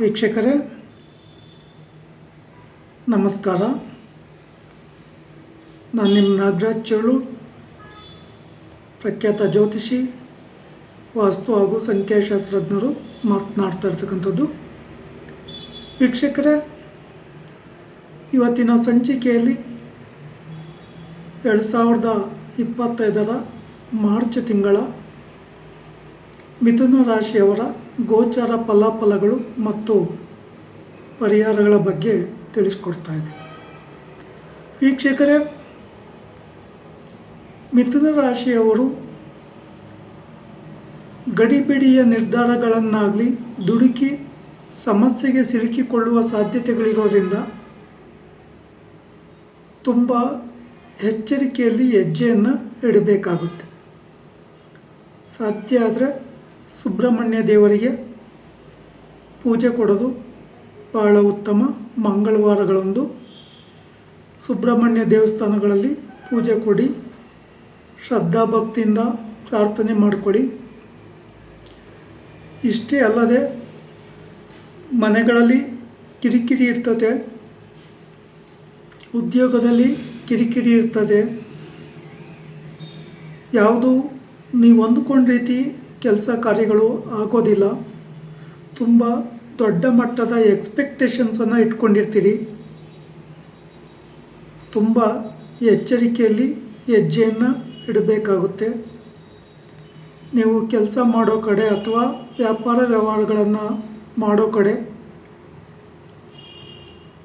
ವೀಕ್ಷಕರೇ, ನಮಸ್ಕಾರ. ನಾನು ನಿಮ್ಮ ನಾಗರಾಜ್ ಚೇಳು, ಪ್ರಖ್ಯಾತ ಜ್ಯೋತಿಷಿ, ವಾಸ್ತು ಹಾಗೂ ಸಂಖ್ಯಾಶಾಸ್ತ್ರಜ್ಞರು ಮಾತನಾಡ್ತಾ ಇರ್ತಕ್ಕಂಥದ್ದು. ವೀಕ್ಷಕರೇ, ಇವತ್ತಿನ ಸಂಚಿಕೆಯಲ್ಲಿ ಎರಡು ಸಾವಿರದ ಇಪ್ಪತ್ತೈದರ ಮಾರ್ಚ್ ತಿಂಗಳ ಮಿಥುನ ರಾಶಿಯವರ ಗೋಚರ ಫಲಾಫಲಗಳು ಮತ್ತು ಪರಿಹಾರಗಳ ಬಗ್ಗೆ ತಿಳಿಸ್ಕೊಡ್ತಾ ಇದೆ. ವೀಕ್ಷಕರೇ, ಮಿಥುನ ರಾಶಿಯವರು ಗಡಿಬಿಡಿಯ ನಿರ್ಧಾರಗಳನ್ನಾಗಲಿ, ದುಡುಕಿ ಸಮಸ್ಯೆಗೆ ಸಿಲುಕಿಕೊಳ್ಳುವ ಸಾಧ್ಯತೆಗಳಿರೋದ್ರಿಂದ ತುಂಬ ಎಚ್ಚರಿಕೆಯಲ್ಲಿ ಹೆಜ್ಜೆಯನ್ನು ಇಡಬೇಕಾಗುತ್ತೆ. ಸಾಧ್ಯ ಆದರೆ ಸುಬ್ರಹ್ಮಣ್ಯ ದೇವರಿಗೆ ಪೂಜೆ ಕೊಡೋದು ಬಹಳ ಉತ್ತಮ ಮಂಗಳವಾರಗಳಂದು. ಸುಬ್ರಹ್ಮಣ್ಯ ದೇವಸ್ಥಾನಗಳಲ್ಲಿ ಪೂಜೆ ಕೊಡಿ ಶ್ರದ್ಧಾಭಕ್ತಿಯಿಂದ ಪ್ರಾರ್ಥನೆ ಮಾಡಿಕೊಳ್ಳಿ ಇಷ್ಟೇ ಅಲ್ಲದೆ ಮನೆಗಳಲ್ಲಿ ಕಿರಿಕಿರಿ ಇರ್ತದೆ, ಉದ್ಯೋಗದಲ್ಲಿ ಕಿರಿಕಿರಿ ಇರ್ತದೆ. ಯಾವುದು ನೀವು ಅಂದುಕೊಂಡ ರೀತಿ ಕೆಲಸ ಕಾರ್ಯಗಳು ಆಗೋದಿಲ್ಲ. ತುಂಬ ದೊಡ್ಡ ಮಟ್ಟದ ಎಕ್ಸ್ಪೆಕ್ಟೇಷನ್ಸನ್ನು ಇಟ್ಕೊಂಡಿರ್ತೀರಿ. ತುಂಬ ಎಚ್ಚರಿಕೆಯಲ್ಲಿ ಹೆಜ್ಜೆಯನ್ನು ಇಡಬೇಕಾಗುತ್ತೆ. ನೀವು ಕೆಲಸ ಮಾಡೋ ಕಡೆ ಅಥವಾ ವ್ಯಾಪಾರ ವ್ಯವಹಾರಗಳನ್ನು ಮಾಡೋ ಕಡೆ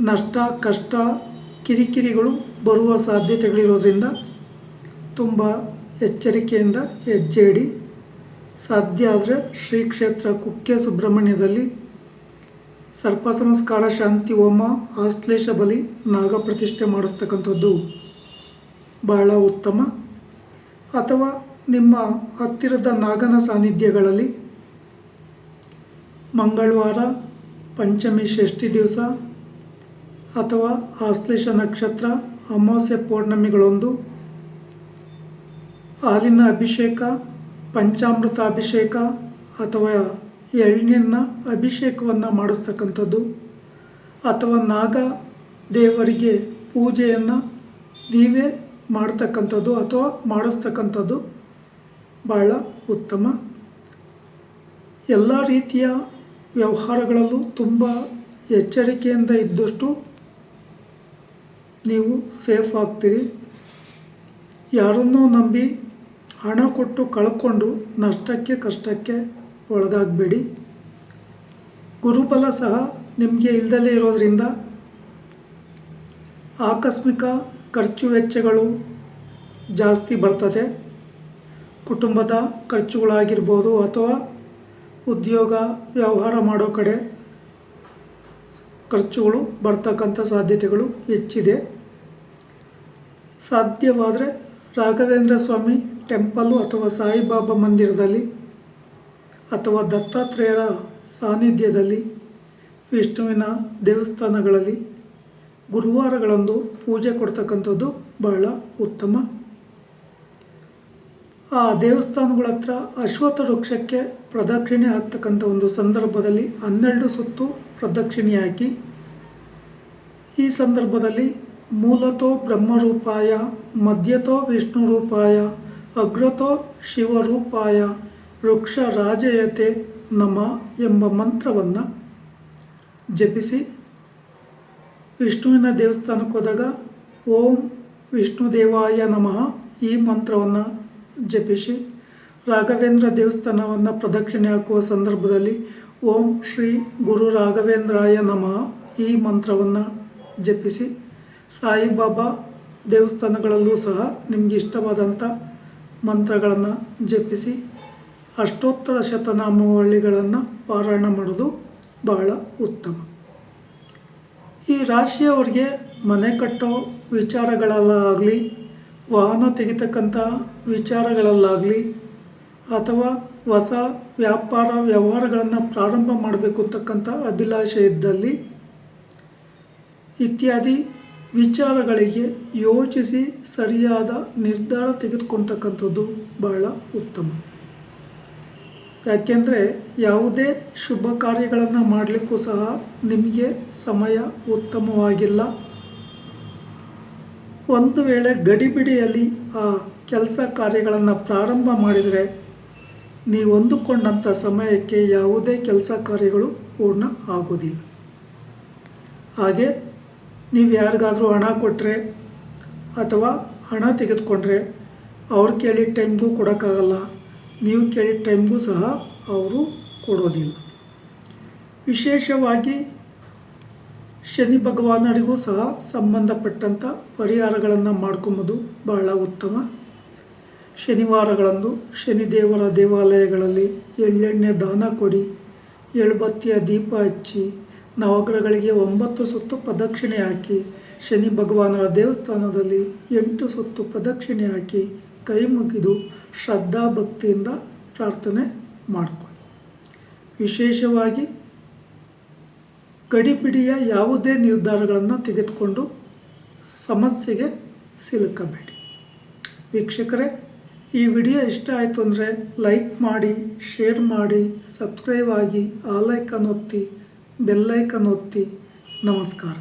ನಷ್ಟ, ಕಷ್ಟ, ಕಿರಿಕಿರಿಗಳು ಬರುವ ಸಾಧ್ಯತೆಗಳಿರೋದ್ರಿಂದ ತುಂಬ ಎಚ್ಚರಿಕೆಯಿಂದ ಹೆಜ್ಜೆ ಇಡಿ. ಸಾಧ್ಯ ಆದರೆ ಶ್ರೀ ಕ್ಷೇತ್ರ ಕುಕ್ಕೆ ಸುಬ್ರಹ್ಮಣ್ಯದಲ್ಲಿ ಸರ್ಪ ಸಂಸ್ಕಾರ, ಶಾಂತಿ, ಹೋಮ, ಆಶ್ಲೇಷ ಬಲಿ, ನಾಗ ಪ್ರತಿಷ್ಠೆ ಮಾಡಿಸ್ತಕ್ಕಂಥದ್ದು ಬಹಳ ಉತ್ತಮ. ಅಥವಾ ನಿಮ್ಮ ಹತ್ತಿರದ ನಾಗನ ಸಾನ್ನಿಧ್ಯಗಳಲ್ಲಿ ಮಂಗಳವಾರ, ಪಂಚಮಿ, ಷಷ್ಠಿ ದಿವಸ ಅಥವಾ ಆಶ್ಲೇಷ ನಕ್ಷತ್ರ, ಅಮಾವಾಸ್ಯೆ ಪೌರ್ಣಮಿಗಳೊಂದು ಹಾಲಿನ ಅಭಿಷೇಕ ಪಂಚಾಮೃತ ಅಭಿಷೇಕ ಅಥವಾ ಎಳ್ನೀರಿನ ಅಭಿಷೇಕವನ್ನು ಮಾಡಿಸ್ತಕ್ಕಂಥದ್ದು, ಅಥವಾ ನಾಗ ದೇವರಿಗೆ ಪೂಜೆಯನ್ನು ನೀವೇ ಮಾಡ್ತಕ್ಕಂಥದ್ದು ಅಥವಾ ಮಾಡಿಸ್ತಕ್ಕಂಥದ್ದು ಭಾಳ ಉತ್ತಮ. ಎಲ್ಲ ರೀತಿಯ ವ್ಯವಹಾರಗಳಲ್ಲೂ ತುಂಬ ಎಚ್ಚರಿಕೆಯಿಂದ ಇದ್ದಷ್ಟು ನೀವು ಸೇಫ್ ಆಗ್ತೀರಿ. ಯಾರನ್ನೂ ನಂಬಿ ಹಣ ಕೊಟ್ಟು ಕಳ್ಕೊಂಡು ನಷ್ಟಕ್ಕೆ ಕಷ್ಟಕ್ಕೆ ಒಳಗಾಗಬೇಡಿ. ಗುರುಬಲ ಸಹ ನಿಮಗೆ ಇಲ್ದಲೇ ಇರೋದರಿಂದ ಆಕಸ್ಮಿಕ ಖರ್ಚು ವೆಚ್ಚಗಳು ಜಾಸ್ತಿ ಬರ್ತದೆ. ಕುಟುಂಬದ ಖರ್ಚುಗಳಾಗಿರ್ಬೋದು ಅಥವಾ ಉದ್ಯೋಗ, ವ್ಯವಹಾರ ಮಾಡೋ ಕಡೆ ಖರ್ಚುಗಳು ಬರ್ತಕ್ಕಂಥ ಸಾಧ್ಯತೆಗಳು ಹೆಚ್ಚಿದೆ. ಸಾಧ್ಯವಾದರೆ ರಾಘವೇಂದ್ರ ಸ್ವಾಮಿ ಟೆಂಪಲ್ಲು ಅಥವಾ ಸಾಯಿಬಾಬಾ ಮಂದಿರದಲ್ಲಿ ಅಥವಾ ದತ್ತಾತ್ರೇಯರ ಸಾನ್ನಿಧ್ಯದಲ್ಲಿ, ವಿಷ್ಣುವಿನ ದೇವಸ್ಥಾನಗಳಲ್ಲಿ ಗುರುವಾರಗಳಂದು ಪೂಜೆ ಕೊಡ್ತಕ್ಕಂಥದ್ದು ಬಹಳ ಉತ್ತಮ. ಆ ದೇವಸ್ಥಾನಗಳ ಹತ್ರ ಅಶ್ವತ್ಥ ವೃಕ್ಷಕ್ಕೆ ಪ್ರದಕ್ಷಿಣೆ ಹಾಕ್ತಕ್ಕಂಥ ಒಂದು ಸಂದರ್ಭದಲ್ಲಿ ಹನ್ನೆರಡು ಸುತ್ತು ಪ್ರದಕ್ಷಿಣೆ ಹಾಕಿ, ಈ ಸಂದರ್ಭದಲ್ಲಿ ಮೂಲತೋ ಬ್ರಹ್ಮರೂಪಾಯ, ಮಧ್ಯತೋ ವಿಷ್ಣು ರೂಪಾಯ ಅಗ್ರತೋ ಶಿವರೂಪಾಯ ವೃಕ್ಷ ರಾಜಯತೆ ನಮ ಎಂಬ ಮಂತ್ರವನ್ನು ಜಪಿಸಿ ವಿಷ್ಣುವಿನ ದೇವಸ್ಥಾನಕ್ಕೆ ಹೋದಾಗ ಓಂ ವಿಷ್ಣು ದೇವಾಯ ನಮಃ ಈ ಮಂತ್ರವನ್ನು ಜಪಿಸಿ ರಾಘವೇಂದ್ರ ದೇವಸ್ಥಾನವನ್ನು ಪ್ರದಕ್ಷಿಣೆ ಹಾಕುವ ಸಂದರ್ಭದಲ್ಲಿ ಓಂ ಶ್ರೀ ಗುರು ರಾಘವೇಂದ್ರಾಯ ನಮಃ ಈ ಮಂತ್ರವನ್ನು ಜಪಿಸಿ ಸಾಯಿಬಾಬಾ ದೇವಸ್ಥಾನಗಳಲ್ಲೂ ಸಹ ನಿಮಗೆ ಇಷ್ಟವಾದಂಥ ಮಂತ್ರಗಳನ್ನು ಜಪಿಸಿ ಅಷ್ಟೋತ್ತರ ಶತನಾಮಾವಳಿಗಳನ್ನು ಪಾರಾಯಣ ಮಾಡೋದು ಬಹಳ ಉತ್ತಮ. ಈ ರಾಶಿಯವರಿಗೆ ಮನೆ ಕಟ್ಟೋ ವಿಚಾರಗಳಲ್ಲಾಗಲಿ ವಾಹನ ತೆಗಿತಕ್ಕಂಥ ವಿಚಾರಗಳಲ್ಲಾಗಲಿ, ಅಥವಾ ಹೊಸ ವ್ಯಾಪಾರ ವ್ಯವಹಾರಗಳನ್ನು ಪ್ರಾರಂಭ ಮಾಡಬೇಕು ಅಂತಕ್ಕಂಥ ಅಭಿಲಾಷೆ ಇದ್ದಲ್ಲಿ ಇತ್ಯಾದಿ ವಿಚಾರಗಳಿಗೆ ಯೋಚಿಸಿ ಸರಿಯಾದ ನಿರ್ಧಾರ ತೆಗೆದುಕೊಳ್ತಕ್ಕಂಥದ್ದು ಬಹಳ ಉತ್ತಮ. ಯಾಕೆಂದರೆ ಯಾವುದೇ ಶುಭ ಕಾರ್ಯಗಳನ್ನು ಮಾಡಲಿಕ್ಕೂ ಸಹ ನಿಮಗೆ ಸಮಯ ಉತ್ತಮವಾಗಿಲ್ಲ. ಒಂದು ವೇಳೆ ಗಡಿಬಿಡಿಯಲ್ಲಿ ಆ ಕೆಲಸ ಕಾರ್ಯಗಳನ್ನು ಪ್ರಾರಂಭ ಮಾಡಿದರೆ ನೀವು ಅಂದುಕೊಂಡಂಥ ಸಮಯಕ್ಕೆ ಯಾವುದೇ ಕೆಲಸ ಕಾರ್ಯಗಳು ಪೂರ್ಣ ಆಗೋದಿಲ್ಲ. ಹಾಗೆ ನೀವು ಯಾರಿಗಾದರೂ ಹಣ ಕೊಟ್ಟರೆ ಅಥವಾ ಹಣ ತೆಗೆದುಕೊಂಡ್ರೆ ಅವ್ರು ಕೇಳಿದ ಟೈಮ್ಗೂ ಕೊಡೋಕ್ಕಾಗಲ್ಲ. ನೀವು ಕೇಳಿದ ಟೈಮ್ಗೂ ಸಹ ಅವರು ಕೊಡೋದಿಲ್ಲ. ವಿಶೇಷವಾಗಿ ಶನಿ ಭಗವಾನರಿಗೂ ಸಹ ಸಂಬಂಧಪಟ್ಟಂಥ ಪರಿಹಾರಗಳನ್ನು ಮಾಡ್ಕೊಂಬೋದು ಬಹಳ ಉತ್ತಮ. ಶನಿವಾರಗಳಂದು ಶನಿದೇವರ ದೇವಾಲಯಗಳಲ್ಲಿ ಎಳ್ಳೆಣ್ಣೆ ದಾನ ಕೊಡಿ, ಎಳ್ಬತ್ತಿಯ ದೀಪ ಹಚ್ಚಿ ನವಗ್ರಹಗಳಿಗೆ ಒಂಬತ್ತು ಸುತ್ತು ಪ್ರದಕ್ಷಿಣೆ ಹಾಕಿ ಶನಿ ಭಗವಾನರ ದೇವಸ್ಥಾನದಲ್ಲಿ ಎಂಟು ಸುತ್ತು ಪ್ರದಕ್ಷಿಣೆ ಹಾಕಿ ಕೈ ಮುಗಿದು ಶ್ರದ್ಧಾ ಭಕ್ತಿಯಿಂದ ಪ್ರಾರ್ಥನೆ ಮಾಡಿಕೊಳ್ಳಿ. ವಿಶೇಷವಾಗಿ ಗಡಿಬಿಡಿಯ ಯಾವುದೇ ನಿರ್ಧಾರಗಳನ್ನು ತೆಗೆದುಕೊಂಡು ಸಮಸ್ಯೆಗೆ ಸಿಲುಕಬೇಡಿ. ವೀಕ್ಷಕರೇ, ಈ ವಿಡಿಯೋ ಇಷ್ಟ ಆಯಿತು ಅಂದರೆ ಲೈಕ್ ಮಾಡಿ, ಶೇರ್ ಮಾಡಿ, ಸಬ್ಸ್ಕ್ರೈಬ್ ಆಗಿ ಆಲೈಕನ್ ಒತ್ತಿ ಬೆಲ್ಲೈಕನ್ ಒತ್ತಿ ನಮಸ್ಕಾರ